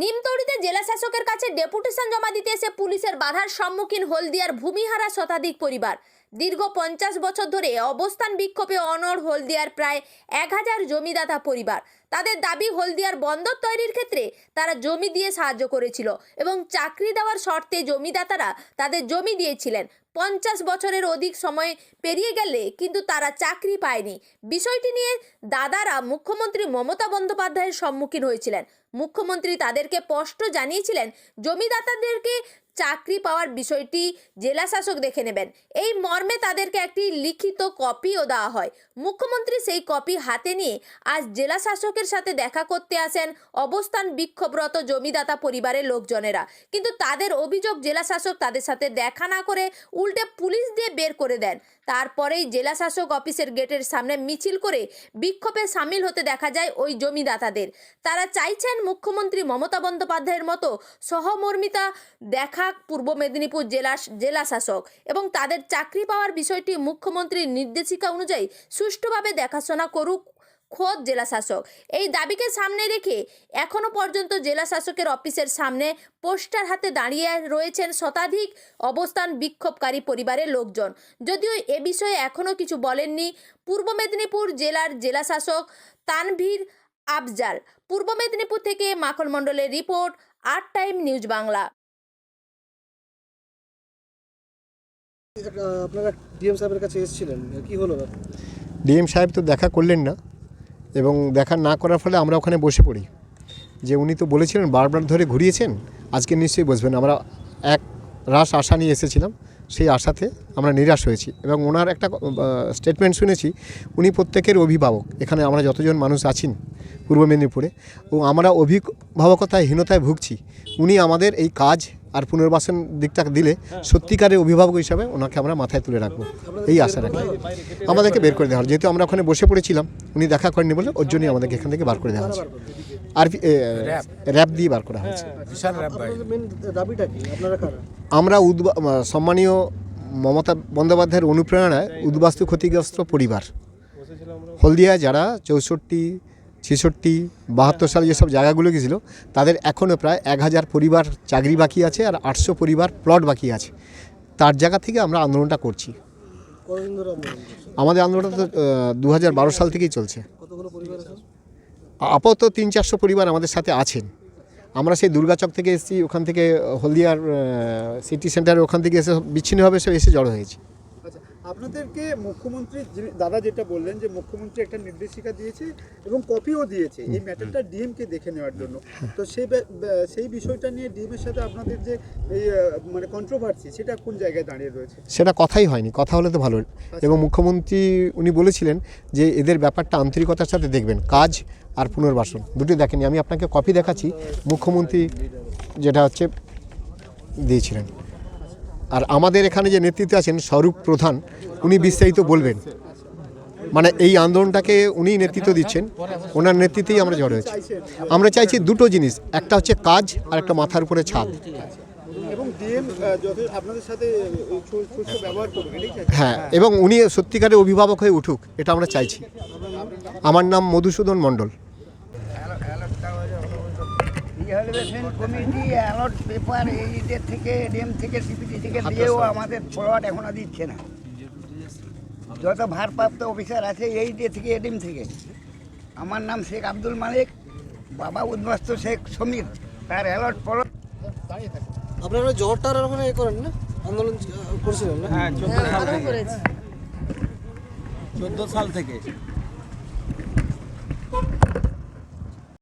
নিমতৌড়িতে জেলা শাসকের কাছে ডেপুটেশন জমা দিতে এসে পুলিশের বাধার সম্মুখীন হলদিয়ার ভূমিহারা শতাধিক পরিবার। দীর্ঘ পঞ্চাশ বছর ধরে অবস্থান বিক্ষোভে অনড় হলদিয়ার প্রায় এক হাজার জমিদাতা পরিবার। তাদের দাবি হলদিয়ার বন্দর তৈরির ক্ষেত্রে তারা জমি দিয়ে সাহায্য করেছিল এবং চাকরি দেওয়ার শর্তে জমিদাতারা তাদের জমি দিয়েছিলেন। পঞ্চাশ বছরের অধিক সময় পেরিয়ে গেলে কিন্তু তারা চাকরি পায়নি। বিষয়টি নিয়ে দাদারা মুখ্যমন্ত্রী মমতা বন্দ্যোপাধ্যায়ের সম্মুখীন হয়েছিলেন। মুখ্যমন্ত্রী তাদেরকে স্পষ্ট জানিয়েছিলেন, জমিদাতাদেরকে চাকরি পাওয়ার বিষয়টি জেলা শাসক দেখে নেবেন। এই মর্মে তাদেরকে একটি লিখিত কপিও দেওয়া হয়। মুখ্যমন্ত্রী সেই কপি হাতে নিয়ে আজ জেলা শাসকের সাথে দেখা করতে আসেন অবস্থান বিক্ষোভরত জমিদাতা পরিবারের লোকজনেরা। কিন্তু তাদের অভিযোগ জেলা শাসক তাদের সাথে দেখা না করে উল্টে পুলিশ দিয়ে বের করে দেন। তারপরেই জেলা শাসক অফিসের গেটের সামনে মিছিল করে বিক্ষোভে সামিল হতে দেখা যায় ওই জমিদাতাদের। তারা চাইছেন মুখ্যমন্ত্রী মমতা বন্দ্যোপাধ্যায়ের মতো সহমর্মিতা দেখা পূর্ব মেদিনীপুর জেলা জেলা শাসক এবং তাদের চাকরি পাওয়ার বিষয়টি মুখ্যমন্ত্রীর নির্দেশিকা অনুযায়ী সুষ্ঠুভাবে দেখাশোনা করুক খোদ জেলা শাসক এই দাবিকে সামনে রেখে এখনও পর্যন্ত জেলা শাসকের অফিসের সামনে পোস্টার হাতে দাঁড়িয়ে রয়েছেন শতাধিক অবস্থান বিক্ষোভকারী পরিবারের লোকজন। যদিও এ বিষয়ে এখনও কিছু বলেননি পূর্ব মেদিনীপুর জেলার জেলা শাসক তানভীর আফজাল। পূর্ব মেদিনীপুর থেকে মাখন মণ্ডলের রিপোর্ট আট টাইম নিউজ বাংলা। আপনারা ডিএম সাহেবের কাছে এসেছিলেন কি হলো? ডিএম সাহেব তো দেখা করলেন না। এবং দেখা না করার ফলে আমরা ওখানে বসে পড়ি। যে উনি তো বলেছিলেন, বারবার ধরে ঘুরিয়েছেন, আজকে নিশ্চয়ই বসবেন। আমরা এক রাস আশা নিয়ে এসেছিলাম, সেই আশাতে আমরা নিরাশ হয়েছি এবং ওনার একটা স্টেটমেন্ট শুনেছি, উনি প্রত্যেকের অভিভাবক। এখানে আমরা যতজন মানুষ আছেন পূর্ব মেদিনীপুরে, ও আমরা অভিভাবকতায় হীনতায় ভুগছি। উনি আমাদের এই কাজ আর পুনর্বাসন দিকটা দিলে সত্যিকারের অভিভাবক হিসাবে ওনাকে আমরা মাথায় তুলে রাখব। এই আশা রাখি। আমাদেরকে বের করে দেওয়া হলো। যেহেতু আমরা ওখানে বসে পড়েছিলাম উনি দেখা করেননি বলে ওর জন্যই আমাদেরকে এখান থেকে বার করে দেওয়া হয়েছে। আর র্যাপ দিয়ে বার করা হয়েছে। আপনাদের মেন দাবিটা কি? আপনারা কারা? আমরা উদ্বা সম্মানীয় মমতা বন্দ্যোপাধ্যায়ের অনুপ্রেরণায় উদ্বাস্তু ক্ষতিগ্রস্ত পরিবার। হলদিয়া যারা চৌষট্টি ছেষট্টি বাহাত্তর সালে যেসব জায়গাগুলো গেছিল তাদের এখনও প্রায় এক হাজার পরিবার চাকরি বাকি আছে আর আটশো পরিবার প্লট বাকি আছে। তার জায়গা থেকে আমরা আন্দোলনটা করছি? আমাদের আন্দোলনটা তো দু হাজার বারো সাল থেকেই চলছে। আপাতত তিন চারশো পরিবার আমাদের সাথে আছেন। আমরা সেই দুর্গাচক থেকে এসেছি ওখান থেকে হলদিয়ার সিটি সেন্টার ওখান থেকে এসে বিচ্ছিন্নভাবে সব এসে জড়ো হয়েছি। আপনাদেরকে মুখ্যমন্ত্রী দাদা যেটা বললেন যে মুখ্যমন্ত্রী একটা নির্দেশিকা দিয়েছে এবং কপিও দিয়েছে এই ম্যাটারটা ডিএমকে দেখে নেওয়ার জন্য। তো সেই সেই বিষয়টা নিয়ে ডিএমের সাথে আপনাদের যে এই মানে কন্ট্রোভার্সি সেটা কোন জায়গায় দাঁড়িয়ে রয়েছে? সেটা কথাই হয়নি কথা হলে তো ভালো। এবং মুখ্যমন্ত্রী উনি বলেছিলেন যে এদের ব্যাপারটা আন্তরিকতার সাথে দেখবেন কাজ আর পুনর্বাসন। দুটি দেখেনি আমি আপনাকে কপি দেখাচ্ছি। মুখ্যমন্ত্রী যেটা হচ্ছে দিয়েছিলেন। আর আমাদের এখানে যে নেতৃত্বে আছেন স্বরূপ প্রধান উনি বিস্তারিত বলবেন। মানে এই আন্দোলনটাকে উনি নেতৃত্ব দিচ্ছেন ওনার নেতৃত্বেই আমরা জড়ো হয়েছি। আমরা চাইছি দুটো জিনিস একটা হচ্ছে কাজ আর একটা মাথার উপরে ছাদ। হ্যাঁ এবং উনি সত্যিকারের অভিভাবক হয়ে উঠুক এটা আমরা চাইছি। আমার নাম Madhusudan Mondal. Rehabilitation committee allot paper এইদের থেকে এডিএম থেকে সিপিটি থেকে দিয়েও আমাদের প্লট এখনও দিচ্ছে না। যত ভারপ্রাপ্ত অফিসার আছে এই ডে থেকে এডিএম থেকে। আমার নাম শেখ আব্দুল মালিক বাবা উদ্বাস্ত শেখ সমীর। তার অ্যালট প্লট আপনারা জ্বরটার ওখানে এ করেন না? আন্দোলন করছিলেন না? চোদ্দ সাল থেকে।